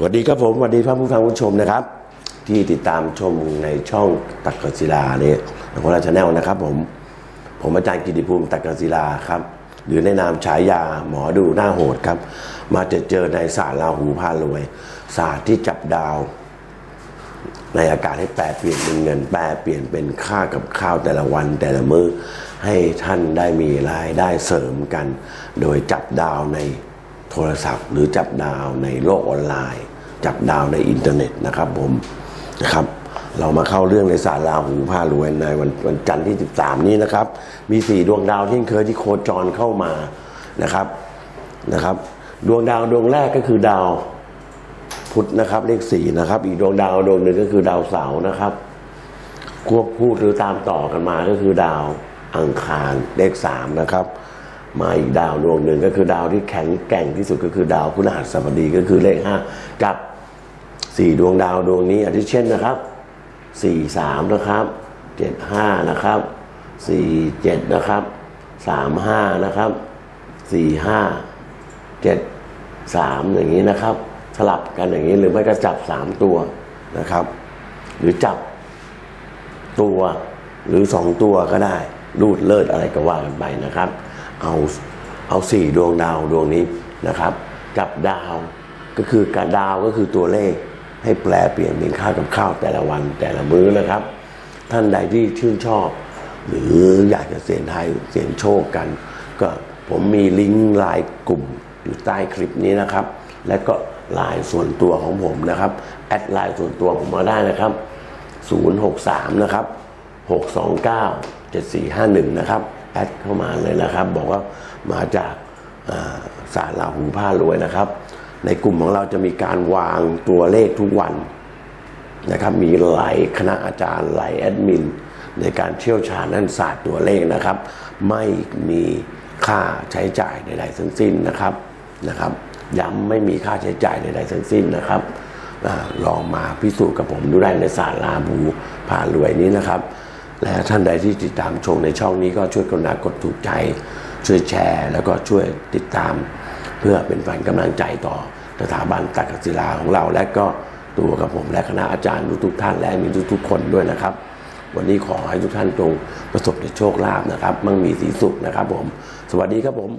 สวัสดีครับผมสวัสดีท่านผู้ฟังผู้ชมนะครับ ที่ติดตามชมในช่องตักกศิลาเนี่ยของราชาแนลนะครับผมผมอาจารย์กิติภูมิตักกศิลาครับ หรือในนามฉายาหมอดูหน้าโหดครับ มาเจอเจอในศาสตร์ราหูพารวยศาสตร์ที่จับดาว ในอากาศให้แปลเปลี่ยนเป็นเงินแปลเปลี่ยนเป็นค่ากับข้าวแต่ละวันแต่ละมื้อให้ท่านได้มีรายได้เสริมกัน โดยจับดาวในโทรศัพท์ หรือจับดาวในโลกออนไลน์ จับดาวในอินเทอร์เน็ตนะครับผมนะครับเรามาเข้าเรื่องในศาสตร์ราหูพารวยในวันวันจันทร์ที่ 13 นี้นะครับ มีสี่ดวงดาวที่เคยที่โคจรเข้ามานะครับนะครับ ดวงดาวดวงแรกก็คือดาวพุธนะครับ เลขสี่นะครับ อีกดวงดาวดวงหนึ่งก็คือดาวเสาร์นะครับ ควบคู่หรือตามต่อกันมาก็คือดาวอังคารเลขสามนะครับ มาอีกดาวดวงหนึ่งก็คือดาวที่แข็งแกร่งที่สุดก็คือดาวพฤหัสบดีก็คือเลขห้ากับ สี่ดวงดาวดวงนี้อาทิเช่นนะครับสี่สามนะครับเจ็ดห้านะครับสี่เจ็ดนะครับสามห้านะครับสี่ห้าเจ็ดสามอย่างนี้นะครับ สลับกันอย่างนี้หรือไม่ก็จับสามตัวนะครับ หรือจับตัวหรือสองตัวก็ได้รูดเลิศอะไรก็ว่ากันไปนะครับ เอาเอาสี่ดวงดาวดวงนี้นะครับจับดาวก็คือการดาวก็คือตัวเลข ให้แปลเปลี่ยนเป็นค่าวกับข้าวแต่ละวันแต่ละมื้อนะครับ ท่านใดที่ชื่นชอบ หรืออยากจะเสี่ยงทายเสี่ยงโชคกัน ก็ผมมีลิงก์ไลน์กลุ่มอยู่ใต้คลิปนี้นะครับ และก็ไลน์ส่วนตัวของผมนะครับแอดไลน์ส่วนตัวผมมาได้นะครับ 063 นะครับ 629 7451 นะครับแอดเข้ามาเลยนะครับ บอกว่ามาจากาสารลาหูผ้ารวยนะครับ ในกลุ่มของเราจะมีการวางตัวเลขทุกวันนะครับ มีหลายคณะอาจารย์หลายแอดมิน ในการเชี่ยวชาญด้านศาสตร์ตัวเลขนะครับ ไม่มีค่าใช้จ่ายใดๆทั้งสิ้นนะครับนะครับ ย้ำไม่มีค่าใช้จ่ายใดๆทั้งสิ้นนะครับอลองมาพิสูจน์กับผมดูได้ในศาสตร์ลาบูพารวยนี้นะครับ และท่านใดที่ติดตามชมในช่องนี้ก็ช่วยกรุณากดถูกใจ ช่วยแชร์ แล้วก็ช่วยติดตาม เพื่อเป็นฝันกำลังใจต่อสถาบันตักศิลาของเรา และก็ตัวกับผมและคณะอาจารย์ทุกท่านและมีทุกๆคนด้วยนะครับ วันนี้ขอให้ทุกท่านจงประสบแต่โชคลาภนะครับ มั่งมีสีสุขนะครับผม สวัสดีครับผม